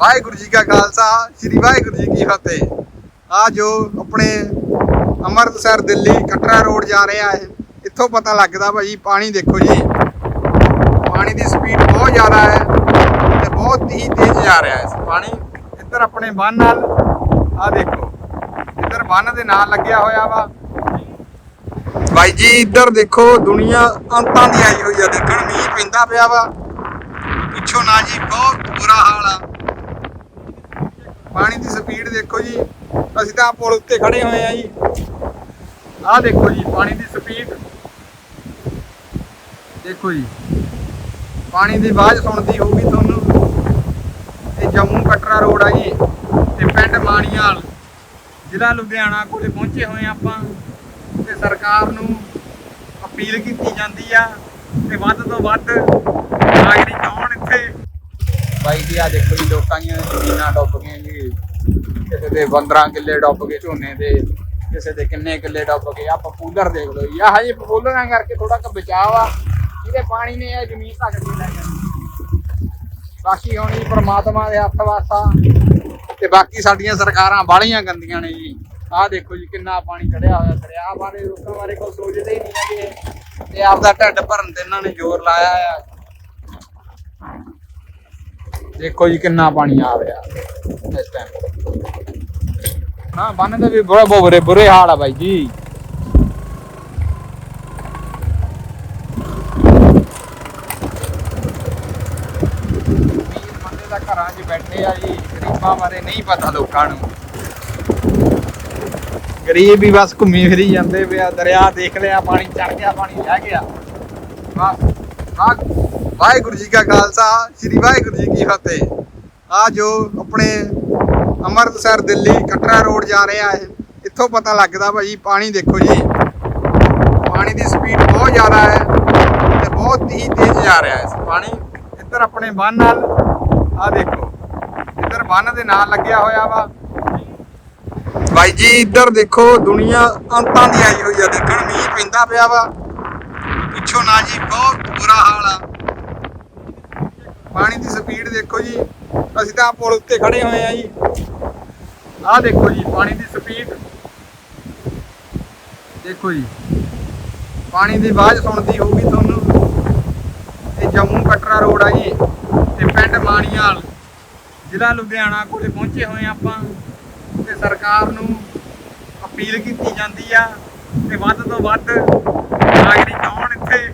ਵਾਹਿਗੁਰੂ ਜੀ ਕਾ ਖਾਲਸਾ, ਸ੍ਰੀ ਵਾਹਿਗੁਰੂ ਜੀ ਕੀ ਫਤਿਹ। ਆ ਜੋ ਆਪਣੇ ਅੰਮ੍ਰਿਤਸਰ, ਦਿੱਲੀ, ਕਟਰਾ ਰੋਡ ਜਾ ਰਿਹਾ ਹੈ ਇੱਥੋਂ ਪਤਾ ਲੱਗਦਾ ਭਾਜੀ ਪਾਣੀ ਦੇਖੋ ਜੀ। ਪਾਣੀ ਦੀ ਸਪੀਡ ਬਹੁਤ ਜ਼ਿਆਦਾ ਹੈ ਤੇ ਬਹੁਤ ਹੀ ਤੇਜ਼ ਜਾ ਰਿਹਾ ਹੈ। ਪਾਣੀ ਇੱਧਰ ਆਪਣੇ ਬੰਨ ਨਾਲ, ਆ ਦੇਖੋ। ਇੱਧਰ ਬੰਨ ਦੇ ਨਾਲ ਲੱਗਿਆ ਹੋਇਆ ਵਾ। ਭਾਈ ਜੀ, ਇੱਧਰ ਦੇਖੋ, ਦੁਨੀਆ ਅੰਤਾਂ ਦੀ ਆਈ ਹੋਈ ਆ। ਦੇਖਣ ਮੀਂਹ ਪੈਂਦਾ ਪਿਆ ਵਾ। ਪਿੱਛੋਂ ਨਾ ਜੀ, ਬਹੁਤ ਬੁਰਾ ਹਾਲ ਆ। ਪਾਣੀ ਦੀ ਸਪੀਡ ਦੇਖੋ ਜੀ। ਅਸੀਂ ਤਾਂ ਪੁਲ ਉੱਤੇ ਖੜੇ ਹੋਏ ਆ ਜੀ। ਆਹ ਦੇਖੋ ਜੀ, ਪਾਣੀ ਦੀ ਸਪੀਡ। ਦੇਖੋ ਜੀ। ਪਾਣੀ ਦੀ ਆਵਾਜ਼ ਸੁਣਦੀ ਹੋਊਗੀ ਤੁਹਾਨੂੰ। ਇਹ ਜੰਮੂ ਕਟਰਾ ਰੋਡ ਆ ਜੀ, ਤੇ ਪਿੰਡ ਮਾਣੀਵਾਲ ਜ਼ਿਲ੍ਹਾ ਲੁਧਿਆਣਾ ਕੋਲੇ ਪਹੁੰਚੇ ਹੋਏ ਆ ਆਪਾਂ। ਤੇ ਸਰਕਾਰ ਨੂੰ ਅਪੀਲ ਕੀਤੀ ਜਾਂਦੀ ਆ, ਤੇ ਵੱਧ ਤੋਂ ਵੱਧ ਨਾਗਰਿਕ ਆਉਣ ਇੱਥੇ ਬਾਈ ਜੀ ਆ ਦੇਖੋ ਜੀ, ਲੋਕਾਂ ਦੀਆਂ ਜ਼ਮੀਨਾਂ ਡੁੱਬ ਗਈਆਂ ਜੀ। ਕਿਸੇ ਦੇ 15 ਕਿੱਲੇ ਡੁੱਬ ਗਏ ਝੋਨੇ ਦੇ, ਕਿਸੇ ਦੇ ਕਿੰਨੇ ਕਿੱਲੇ ਡੁੱਬ ਗਏ। ਆ ਪਪੂਲਰ ਦੇਖ ਲਓ ਜੀ ਆ ਹਜੇ ਪਪੂਲਰਾਂ ਕਰਕੇ ਥੋੜਾ ਕੁ ਬਚਾਅ ਆ। ਜਿਹਦੇ ਪਾਣੀ ਨੇ ਇਹ ਜ਼ਮੀਨ ਤੱਕ ਲੈ ਜਾਂਦੀ ਬਾਕੀ ਹੁਣ ਜੀ ਪ੍ਰਮਾਤਮਾ ਦੇ ਹੱਥ ਵਾਸਾ ਤੇ ਬਾਕੀ ਸਾਡੀਆਂ ਸਰਕਾਰਾਂ ਬਾਹਲੀਆਂ ਗੰਦੀਆਂ ਨੇ ਜੀ। ਆਹ ਦੇਖੋ ਜੀ, ਕਿੰਨਾ ਪਾਣੀ ਚੜਿਆ ਹੋਇਆ ਦਰਿਆ ਬਾਰੇ, ਲੋਕਾਂ ਬਾਰੇ ਕੋਈ ਸੋਚਦੇ ਹੀ ਨਹੀਂ ਹੈਗੇ। ਤੇ ਆਪਦਾ ਢਿੱਡ ਭਰਨ ਤੇ ਇਹਨਾਂ ਨੇ ਜ਼ੋਰ ਲਾਇਆ ਆ। ਦੇਖੋ ਜੀ ਕਿੰਨਾ ਪਾਣੀ ਆ ਰਿਹਾ ਇਸ ਟਾਈਮ ਹਾਂ, ਬੰਨ ਦੇ ਵੀ ਬੜਾ ਬੁਰੇ ਬੁਰੇ ਹਾਲ ਆ ਬਾਈ ਜੀ। ਬੰਦੇ ਦਾ ਘਰਾਂ 'ਚ ਬੈਠੇ ਆ ਜੀ, ਗਰੀਬਾਂ ਬਾਰੇ ਨਹੀਂ ਪਤਾ ਲੋਕਾਂ ਨੂੰ। ਗਰੀਬ ਵੀ ਬਸ ਘੁੰਮੀ ਫਿਰੀ ਜਾਂਦੇ ਪਿਆ ਦਰਿਆ ਦੇਖ ਲਿਆ, ਪਾਣੀ ਚੜ ਗਿਆ, ਪਾਣੀ ਲੈ ਗਿਆ। ਬਸ। ਵਾਹਿਗੁਰੂ ਜੀ ਕਾ ਖਾਲਸਾ, ਸ੍ਰੀ ਵਾਹਿਗੁਰੂ ਜੀ ਕੀ ਫਤਿਹ। ਆ ਜੋ ਆਪਣੇ ਅੰਮ੍ਰਿਤਸਰ, ਦਿੱਲੀ, ਕਟਰਾ ਰੋਡ ਜਾ ਰਿਹਾ ਹੈ ਇੱਥੋਂ ਪਤਾ ਲੱਗਦਾ ਭਾਜੀ ਪਾਣੀ ਦੇਖੋ ਜੀ। ਪਾਣੀ ਦੀ ਸਪੀਡ ਬਹੁਤ ਜ਼ਿਆਦਾ ਹੈ ਤੇ ਬਹੁਤ ਹੀ ਤੇਜ਼ ਜਾ ਰਿਹਾ ਹੈ। ਪਾਣੀ ਇੱਧਰ ਆਪਣੇ ਬੰਨ ਨਾਲ, ਆ ਦੇਖੋ। ਇੱਧਰ ਬੰਨ ਦੇ ਨਾਲ ਲੱਗਿਆ ਹੋਇਆ ਵਾ। ਭਾਈ ਜੀ, ਇੱਧਰ ਦੇਖੋ, ਦੁਨੀਆ ਅੰਤਾਂ ਦੀ ਆਈ ਹੋਈ ਆ। ਦੇਖਣ ਮੀਂਹ ਪੈਂਦਾ ਪਿਆ ਵਾ। ਪਿੱਛੋਂ ਨਾ ਜੀ, ਬਹੁਤ ਬੁਰਾ ਹਾਲ ਆ। ਪਾਣੀ ਦੀ ਸਪੀਡ ਦੇਖੋ ਜੀ। ਅਸੀਂ ਤਾਂ ਪੁਲ ਉੱਤੇ ਖੜੇ ਹੋਏ ਆ ਜੀ। ਆਹ ਦੇਖੋ ਜੀ, ਪਾਣੀ ਦੀ ਸਪੀਡ। ਦੇਖੋ ਜੀ। ਪਾਣੀ ਦੀ ਆਵਾਜ਼ ਸੁਣਦੀ ਹੋਊਗੀ ਤੁਹਾਨੂੰ। ਇਹ ਜੰਮੂ ਕਟਰਾ ਰੋਡ ਆ ਜੀ, ਤੇ ਪਿੰਡ ਮਾਣੀਵਾਲ ਜ਼ਿਲ੍ਹਾ ਲੁਧਿਆਣਾ ਕੋਲੇ ਪਹੁੰਚੇ ਹੋਏ ਆਪਾਂ। ਤੇ ਸਰਕਾਰ ਨੂੰ ਅਪੀਲ ਕੀਤੀ ਜਾਂਦੀ ਆ, ਤੇ ਵੱਧ ਤੋਂ ਵੱਧ ਨਾਗਰਿਕ ਆਉਣ ਇੱਥੇ।